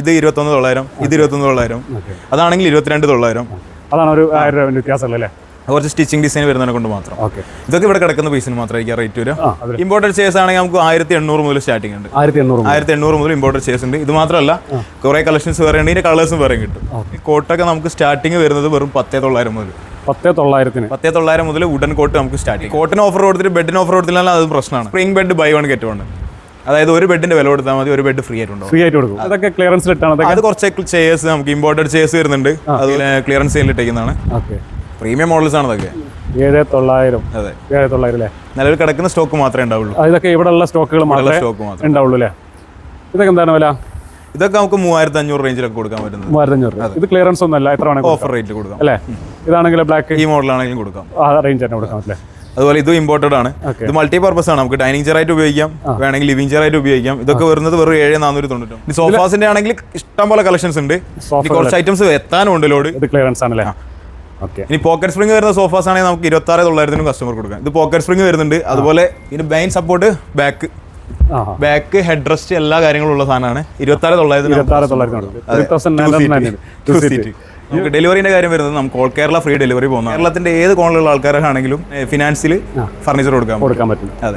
ഇത് ഇരുപത്തൊന്ന് തൊള്ളായിരം ഇത് ഇരുപത്തൊന്ന് തൊള്ളായിരം അതാണെങ്കിൽ ഇരുപത്തിരണ്ട് തൊള്ളായിരം. അതാണ് ഒരു ആയിരം രൂപ വ്യത്യാസമുള്ളത് അല്ലേ? കുറച്ച് സ്റ്റിച്ചിങ് ഡിസൈൻ വരുന്നതിനെ കൊണ്ട് മാത്രം. ഓക്കെ. ഇതൊക്കെ ഇവിടെ കിടക്കുന്ന പീസിന് മാത്രമായിരിക്കും റേറ്റ് വരിക. അതിൽ ഇമ്പോർട്ടഡ് ചേസ് ആണെങ്കിൽ നമുക്ക് ആയിരത്തി എണ്ണൂറ് മുതൽ സ്റ്റാർട്ടിംഗ് ഉണ്ട്. ആയിരത്തി എണ്ണൂറ് ആയിരത്തി എണ്ണൂറ് മുതൽ ഇമ്പോർട്ടഡ് ചേസ് ഉണ്ട്. ഇത് മാത്രമല്ല കുറേ കളക്ഷൻസ് വേറെ ഉണ്ട്. ഇതിന്റെ കളേഴ്സും വേറെ കിട്ടും. ഈ കോട്ടൊക്കെ നമുക്ക് സ്റ്റാർട്ടിങ് വരുന്നത് വെറും പത്തേ തൊള്ളായിരം മുതൽ. പത്തേ തൊള്ളായിരത്തിന്. പത്തേ തൊള്ളായിരം മുതൽ വുഡൻ കോട്ട് നമുക്ക് സ്റ്റാർട്ട് കോട്ടിന് ഓഫർ കൊടുത്തിട്ട് ബെഡിന് ഓഫർ കൊടുത്തില്ല അത് പ്രശ്നമാണ്. Spring bed buy one get one അതായത് ഒരു ബെഡിന്റെ വില കൊടുത്താൽ മതി ഒരു ബെഡ് ഫ്രീ ആയിട്ടുണ്ടോ ഫ്രീ ആയിട്ട് കൊടുക്കും. അതൊക്കെ ക്ലിയറൻസിൽ ഇട്ടാണ്. അത് കുറച്ച് ചെയേഴ്സ് നമുക്ക് ഇമ്പോർട്ടഡ് ചെയേഴ്സ് വരുന്നുണ്ട്. അതുപോലെ ക്ലിയറൻസ് സെയിൽ ഇട്ടേക്കുന്നതാണ്. ഓക്കെ. പ്രീമിയം മോഡൽസ് ആണ് അതൊക്കെ. ഏഴ് തൊള്ളായിരം അതെ. ഏഴ് തൊള്ളായിരം അല്ലേ നിലവിൽ കിടക്കുന്ന സ്റ്റോക്ക് മാത്രമേ ഉണ്ടാവുള്ളൂ. അതൊക്കെ ഇതൊക്കെ ഇവിടെ ഉള്ള സ്റ്റോക്കുകൾ മാത്രമേ സ്റ്റോക്ക് മാത്രമേ ഉണ്ടാവുള്ളൂ അല്ലേ? ഇതൊക്കെ എന്താണ് വില? ഇതൊക്കെ നമുക്ക് മൂവായിരത്തി അഞ്ഞൂറ് റേഞ്ചിലൊക്കെ കൊടുക്കാൻ പറ്റുന്നത്. മൂവായിരത്തഞ്ഞൂറ് ഇത് ക്ലിയറൻസ് ഒന്നല്ല എത്ര ഓഫർ റേറ്റിൽ കൊടുക്കാം. അല്ലേ? ഇതാണെങ്കിൽ ബ്ലാക്ക് ഈ മോഡലാണെങ്കിലും കൊടുക്കാം. ആ റേഞ്ച് തന്നെ കൊടുക്കാം. അല്ലേ? അതുപോലെ ഇതും ഇമ്പോർട്ടഡ് ആണ്. ഇത് മൾട്ടി പർപ്പസ് ആണ്. നമുക്ക് ഡൈനിങ് ചെയർ ആയിട്ട് ഉപയോഗിക്കാം. വേണമെങ്കിൽ ലിവിംഗ് ചെയർ ആയിട്ട് ഉപയോഗിക്കാം. ഇതൊക്കെ വരുന്നത് വെറും ഏഴ് നാനൂറ്റി തൊണ്ണൂറ്റി സോഫാസിന്റെ ആണെങ്കിൽ ഇഷ്ടം പോലെ കളക്ഷൻസ് ഉണ്ട്. കുറച്ച് ഐറ്റംസ് എത്താനുണ്ട് ലോഡ് ക്ലിയറൻസ് ആണല്ലേ? ഓക്കെ ഇനി പോക്കറ്റ് സ്പ്രിംഗ് വരുന്ന സോഫാസ് ആണെങ്കിൽ നമുക്ക് ഇരുപത്തി ആറ് തൊള്ളായിരത്തിനും കസ്റ്റമർ കൊടുക്കാം. ഇത് പോക്കറ്റ് സ്പ്രിംഗ് വരുന്നുണ്ട്. അതുപോലെ ഇതിന് ബൈൻ support back back head rest എല്ലാ കാര്യങ്ങളും ഉള്ള സാധനമാണ്. ഇരുപത്തി ആറ് തൊള്ളായിരത്തി നമുക്ക് ഡെലിവറിന്റെ കാര്യം വരുന്നത് നമുക്ക് ഓൾ കേരള ഫ്രീ ഡെലിവറി പോകുന്നത് കേരളത്തിന്റെ ഏത് കോണിലുള്ള ആൾക്കാരാണെങ്കിലും ഫിനാൻസിൽ ഫർണിച്ചർ കൊടുക്കാൻ കൊടുക്കാൻ പറ്റും. അതെ.